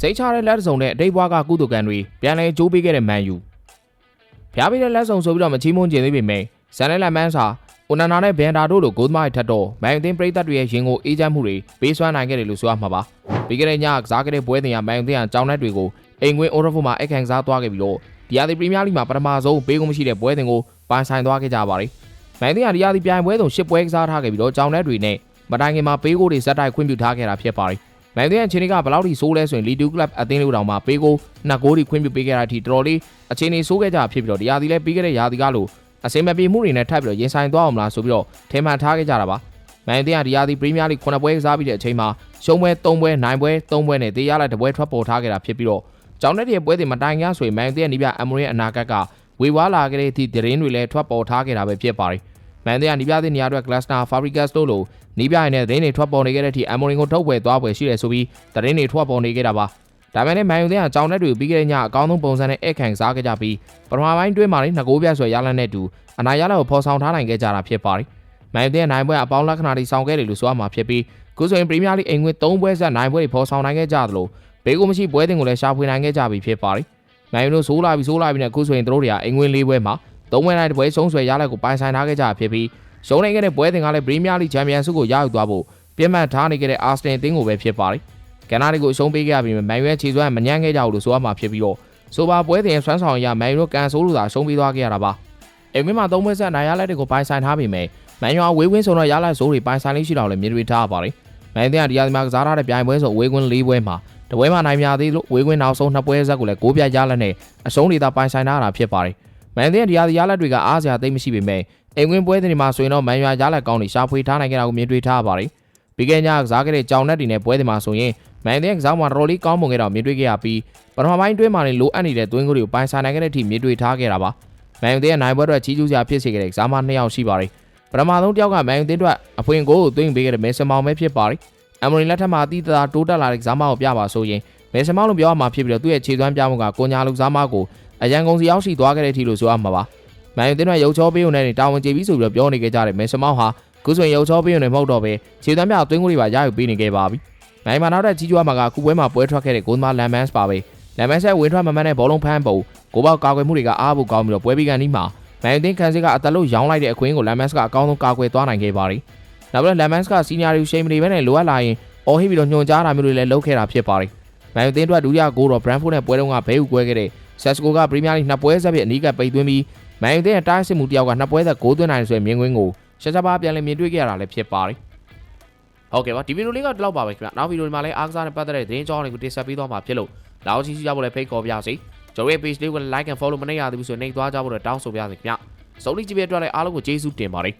စိတ်ချတဲ့လက်စုံနဲ့အတိတ်ဘွားကကုသကံတွေပြန်လဲကြိုးပေးခဲ့တဲ့မန်ယူဖျားပေးတဲ့လက်စုံဆိုပြီးတော့မချီးမွမ်းကျင်သေးပေမဲ့ဇန်နယ်လက်မန်စာအိုနာနာနဲ့ဘန်ဒါတို့လိုဂိုးသမားတွေထက်တော့မန်ယူသင်းပရိသတ်တွေရဲ့ရင်ကိုအေးချမ်းမှုတွေပေးစွမ်းနိုင်ခဲ့တယ်လို့ဆိုရမှာပါပြီးခဲ့တဲ့ညကစားခဲ့တဲ့ပွဲတင်ရမန်ယူသင်းကကြောင်း net တွေကိုအိမ်ကွင်းအိုရဖိုမှာအခန့်စားသွားခဲ့ပြီးတော့ဒီယာဒီပရီးမီးယားလိမှာပထမဆုံးပေးကုန်မရှိတဲ့ပွဲတင်ကိုပိုင်ဆိုင်သွားခဲ့ကြပါတယ်မန်ယူသင်းကဒီယာဒီပြိုင်ပွဲတုံ၈ပွဲကစားထားခဲ့ပြီးတော့ကြောင်း net တွေနဲ့မတိုင်ခင်မှာပေးကိုတွေဇက်တိုက်ခွင့်ပြုထားခဲ့တာဖြစ်ပါတယ် မန်သင်းအချင်းတွေကဘယ်လောက်ထိဆိုးလဲဆိုရင်လီတူကလပ်အသင်းလို့တောင်မှပေးကိုနှစ်ဂိုးထိခွင့်ပြုပေးခဲ့တာအထိတော်တော်လေးအချင်းတွေဆိုးခဲ့ကြဖြစ်ပြီးတော့ဒီရာသီလဲပြီးခဲ့တဲ့ရာသီကလို့အစင်မပြေမှုတွေနဲ့ထပ်ပြီးတော့ရင်ဆိုင်သွားအောင်မလားဆိုပြီးတော့ထင်မှန်ထားခဲ့ကြတာပါမန်သင်းကဒီရာသီပရီးမီးယားလိ9ပွဲကစားပြီးတဲ့အချိန်မှာရှုံးပွဲ3ပွဲ9ပွဲ3ပွဲနဲ့တေးရလိုက်တပွဲထွက်ပေါ်ထားခဲ့တာဖြစ်ပြီးတော့ကျောင်းတဲ့ရဲ့ပွဲတွေမတိုင်ကြဆိုရင်မန်သင်းရဲ့နီးပြအမရီရဲ့အနာဂတ်ကဝေဝါးလာခဲ့တဲ့အထိသတင်းတွေလည်းထွက်ပေါ်ထားခဲ့တာပဲဖြစ်ပါတယ် မန်သင်းကနီးပြသင်းနေရာအတွက်ကလပ်စတာဖာဘရီဂတ်တို့လိုနီးပြိုင်နဲ့သတင်းတွေထွက်ပေါ်နေခဲ့တဲ့အထိအမိုရင်ကိုထုတ်ဝယ်သွားပွဲရှိတယ်ဆိုပြီးသတင်းတွေထွက်ပေါ်နေခဲ့တာပါဒါပေမဲ့လည်းမန်ယူသင်းကကြောင်းတဲ့တွေပြီးခဲ့တဲ့ညအကောင်းဆုံးပုံစံနဲ့အခန့်စားခဲ့ကြပြီးပထမပိုင်းတွင်းမှာလည်းနှစ်ကိုးပြတ်ဆွဲရလန်းတဲ့တူအနာရလက်ကိုဖော်ဆောင်ထားနိုင်ခဲ့ကြတာဖြစ်ပါတယ်မန်ယူသင်းကနိုင်ပွဲအပေါင်းလက္ခဏာတွေဆောင်ခဲ့တယ်လို့ဆိုရမှာဖြစ်ပြီးခုဆိုရင်ပရီးမီးယားလိအိမ်ငွေ၃ပွဲဆက်နိုင်ပွဲတွေဖော်ဆောင်နိုင်ခဲ့ကြသလိုဘေးကိုမရှိပွဲတင်ကိုလည်းရှာဖွေနိုင်ခဲ့ကြပြီဖြစ်ပါတယ်မန်ယူတို့ဆိုးလာပြီးဆိုးလာပြီးနဲ့ခုဆိုရင်တို့တွေကအိမ်ငွေ၄ပွဲမှာ ၃ပွဲတိုင်းတစ်ပွဲဆုံးဆွဲရလက်ကိုပိုင်ဆိုင်ထားခဲ့ကြဖြစ်ပြီးရှုံးနိုင်ခဲ့တဲ့ပွဲတင်ကလည်းပရီးမီးယားလိချန်ပီယံဆုကိုရယူသွားဖို့ပြတ်မှတ်ထားနေခဲ့တဲ့အာစတင်အသင်းကိုပဲဖြစ်ပါတယ်။ကနဒါကိုအရှုံးပေးခဲ့ရပြီးမန်ယူရဲ့ခြေစွမ်းမညံ့ခဲ့ကြဘူးလို့ဆိုရမှာဖြစ်ပြီးတော့ဆိုပါပွဲတင်ဆွမ်းဆောင်ရမန်ယူတို့ကန်ဆိုးလို့သာရှုံးပေးသွားခဲ့ရတာပါ။အိမ်မင်းမှာသုံးပွဲဆက်နိုင်ရလက်တွေကိုပိုင်ဆိုင်ထားပြီးမယ်။မန်ယူကဝေးဝင်းဆိုတော့ရလက်ဆိုးတွေပိုင်ဆိုင်လေးရှိတော့လည်းမြင်တွေ့ထားရပါတယ်။မန်ယူကဒီယာဒီမှာကစားထားတဲ့ပြိုင်ပွဲဆိုဝေးကွင်း၄ပွဲမှာတပွဲမှာနိုင်မြသေးလို့ဝေးကွင်းနောက်ဆုံးနှစ်ပွဲဆက်ကိုလည်းကိုးပြရလက်နဲ့အရှုံးတွေသာပိုင်ဆိုင်ထားတာဖြစ်ပါတယ်။ မန်ယူကဒီယာဒီရလက်တွေကအားစရာသိမ်းမရှိပေမဲ့အိမ်ကွင်းပွဲတွေမှာဆိုရင်တော့မန်ယူရလက်ကောင်းတွေရှာဖွေထားနိုင်ကြတာကိုမြင်တွေ့ထားရပါတယ်။ပြီးခဲ့ညကစားခဲ့တဲ့ကြောင်နက်တွေနဲ့ပွဲတွေမှာဆိုရင်မန်တဲ့ကစားမှာတော်တော်လေးကောင်းမွန်ခဲ့တော့မြင်တွေ့ခဲ့ရပြီးပထမပိုင်းတွင်းမှာလည်းလိုအပ်နေတဲ့သွင်းကိုတွေကိုပိုင်ဆိုင်နိုင်ခဲ့တဲ့အထိမြင်တွေ့ထားခဲ့တာပါမန်ယူတဲ့နိုင်ပွဲအတွက်ကြီးကျူးစရာဖြစ်စေခဲ့တဲ့ကစားမနှစ်ယောက်ရှိပါတယ်ပထမဆုံးတယောက်ကမန်ယူတဲ့အတွက်အဖွင့်ကိုကိုသွင်းပေးခဲ့တဲ့မေဆန်မောင်ပဲဖြစ်ပါတယ်အမရီလက်ထက်မှာအတီးတာတိုးတက်လာတဲ့ကစားမကိုပြပါဆိုရင်မေဆန်မောင်လို့ပြောရမှာဖြစ်ပြီးတော့သူ့ရဲ့ခြေသွမ်းပြမှုကကိုညာလူကစားမကို အရန်ကုန်စီရောက်ရှိသွားခဲ့တဲ့အထိလို့ဆိုရမှာပါမန်ယူတဲ့အတွက်ရုပ်ချောပေးုံနဲ့တာဝန်ကျေပြီးဆိုပြီးတော့ပြောနေခဲ့ကြတဲ့မေဆန်မောင်ဟာခုဆိုရင်ရုပ်ချောပေးရုံနဲ့မဟုတ်တော့ပဲခြေသွမ်းပြအတွင်းကိုတွေပါရယူပေးနေခဲ့ပါပြီ။နိုင်မှာနောက်တဲ့ကြီးကျွားမှာကခုပွဲမှာပွဲထွက်ခဲ့တဲ့ဂိုးသမားလမ်မန်စ်ပါပဲ။လမ်မန်စ်ရဲ့ဝင်ထွက်မမှန်တဲ့ဘောလုံးဖမ်းပုံကိုပေါက်ကာကွယ်မှုတွေကအားဖို့ကောင်းပြီးတော့ပွဲပြီးကန်ဒီမှာမန်ယူတင်ကန်စစ်ကအတလို့ရောင်းလိုက်တဲ့အခွင့်ကိုလမ်မန်စ်ကအကောင်းဆုံးကာကွယ်သွားနိုင်ခဲ့ပါတယ်။နောက်ပြီးလမ်မန်စ်ကစီနီယာရီရှိန်မနေဘဲနဲ့လိုအပ်လာရင်အော်ဟစ်ပြီးတော့ညွှန်ကြားတာမျိုးတွေလည်းလုပ်ခဲ့တာဖြစ်ပါတယ်။မန်ယူတင်အတွက်ဒုတိယဂိုးတော့ဘရန်ဖို့နဲ့ပွဲတုန်းကဘဲဥကွဲခဲ့တဲ့ ဆက်စကိုကပရီးမီးယားလိနှစ်ပွဲဆက်ပြီးအနီးကပ်ပိတ်သွင်းပြီးမန်ယူတင်ရဲ့တားစစ်မှုတယောက်ကနှစ်ပွဲဆက်ဂိုးသွင်းနိုင်ဆိုရင်မြင်ကွင်းကိုရှာရှာပါပြန်လည်မြင်တွေ့ခဲ့ရတာလည်းဖြစ်ပါတယ်ဟုတ်ကဲ့ပါဒီဗီဒီယိုလေးကဒီလောက်ပါပဲခင်ဗျနောက်ဗီဒီယိုဒီမှာလည်းအားကစားနဲ့ပတ်သက်တဲ့သတင်းကြောင်းတွေကိုတင်ဆက်ပေးသွားမှာဖြစ်လို့လောက်ချီစီကြဖို့လည်းဖိတ်ခေါ်ပါရစေကျွန်တော်ရဲ့ page လေးကို like and follow မနေရသေးဘူးဆိုရင်နှိပ်သွားကြဖို့တော့တောင်းဆိုပါရစေခင်ဗျစုံလီကြည့်ပြအတွက်လည်းအားလုံးကိုကျေးဇူးတင်ပါတယ်